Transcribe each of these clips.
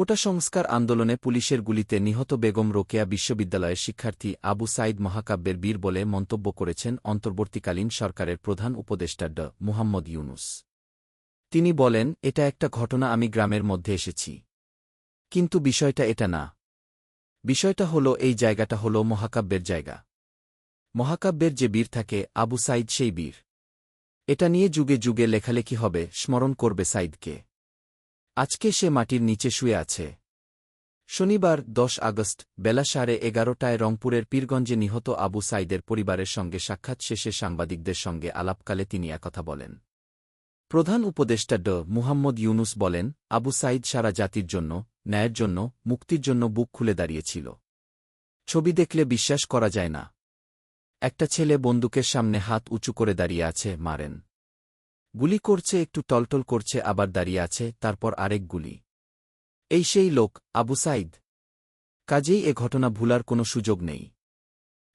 কোটা সংস্কার আন্দোলনে পুলিশের গুলিতে নিহত বেগম রোকেয়া বিশ্ববিদ্যালয়ের শিক্ষার্থী আবু সাইদ মহাকাব্যের বীর বলে মন্তব্য করেছেন অন্তর্বর্তীকালীন সরকারের প্রধান উপদেষ্টা ড মুহাম্মদ ইউনুস। তিনি বলেন, এটা একটা ঘটনা, আমি গ্রামের মধ্যে এসেছি। কিন্তু বিষয়টা এটা না। বিষয়টা হল, এই জায়গাটা হল মহাকাব্যের জায়গা। মহাকাব্যের যে বীর থাকে, আবু সাইদ সেই বীর। এটা নিয়ে যুগে যুগে লেখালেখি হবে, স্মরণ করবে সাইদকে। আজকে সে মাটির নিচে শুয়ে আছে। শনিবার, দশ আগস্ট, বেলা সাড়ে এগারোটায় রংপুরের পীরগঞ্জে নিহত আবু সাইদের পরিবারের সঙ্গে সাক্ষাৎ শেষে সাংবাদিকদের সঙ্গে আলাপকালে তিনি একথা বলেন। প্রধান উপদেষ্টা ড মুহাম্মদ ইউনুস বলেন, আবু সাইদ সারা জাতির জন্য, ন্যায়ের জন্য, মুক্তির জন্য বুক খুলে দাঁড়িয়েছিল। ছবি দেখলে বিশ্বাস করা যায় না। একটা ছেলে বন্দুকের সামনে হাত উঁচু করে দাঁড়িয়ে আছে, মারেন। গুলি করছে, একটু টলটল করছে, আবার দাঁড়িয়ে আছে, তারপর আরেক গুলি। এই সেই লোক, আবু সাইদ। কাজেই এ ঘটনা ভুলার কোনো সুযোগ নেই।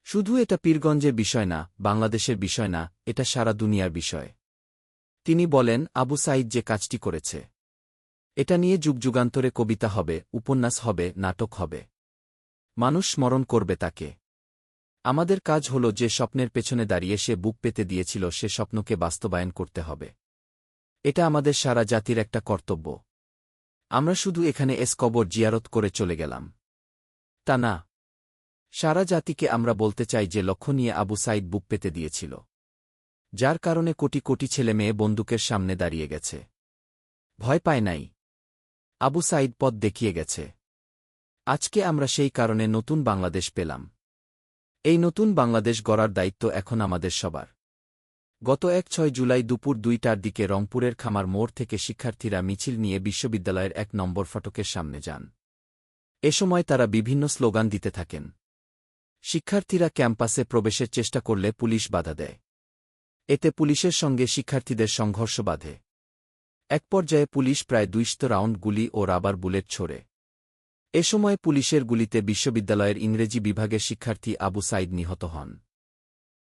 শুধু এটা পীরগঞ্জের বিষয় না, বাংলাদেশের বিষয় না, এটা সারা দুনিয়ার বিষয়। তিনি বলেন, আবু সাইদ যে কাজটি করেছে, এটা নিয়ে যুগযুগান্তরে কবিতা হবে, উপন্যাস হবে, নাটক হবে। মানুষ স্মরণ করবে তাকে। আমাদের কাজ হল যে স্বপ্নের পেছনে দাঁড়িয়ে সে বুক পেতে দিয়েছিল সে স্বপ্নকে বাস্তবায়ন করতে হবে। এটা আমাদের সারা জাতির একটা কর্তব্য। আমরা শুধু এখানে এস কবর জিয়ারত করে চলে গেলাম। তা না। সারা জাতিকে আমরা বলতে চাই যে লক্ষ্য নিয়ে আবু সাইদ বুক পেতে দিয়েছিল। যার কারণে কোটি কোটি ছেলে মেয়ে বন্দুকের সামনে দাঁড়িয়ে গেছে। ভয় পায় নাই। আবু সাইদ পথ দেখিয়ে গেছে। আজকে আমরা সেই কারণে নতুন বাংলাদেশ পেলাম। এই নতুন বাংলাদেশ গড়ার দায়িত্ব এখন আমাদের সবার। গত এক ছয় জুলাই দুপুর দুইটার দিকে রংপুরের খামার মোড় থেকে শিক্ষার্থীরা মিছিল নিয়ে বিশ্ববিদ্যালয়ের এক নম্বর ফটকের সামনে যান। এ সময় তারা বিভিন্ন স্লোগান দিতে থাকেন। শিক্ষার্থীরা ক্যাম্পাসে প্রবেশের চেষ্টা করলে পুলিশ বাধা দেয়। এতে পুলিশের সঙ্গে শিক্ষার্থীদের সংঘর্ষ বাধে। এক পর্যায়ে পুলিশ প্রায় দুইশত রাউন্ড গুলি ও রাবার বুলেট ছোড়ে। এ সময় পুলিশের গুলিতে বিশ্ববিদ্যালয়ের ইংরেজি বিভাগের শিক্ষার্থী আবু সাইদ নিহত হন।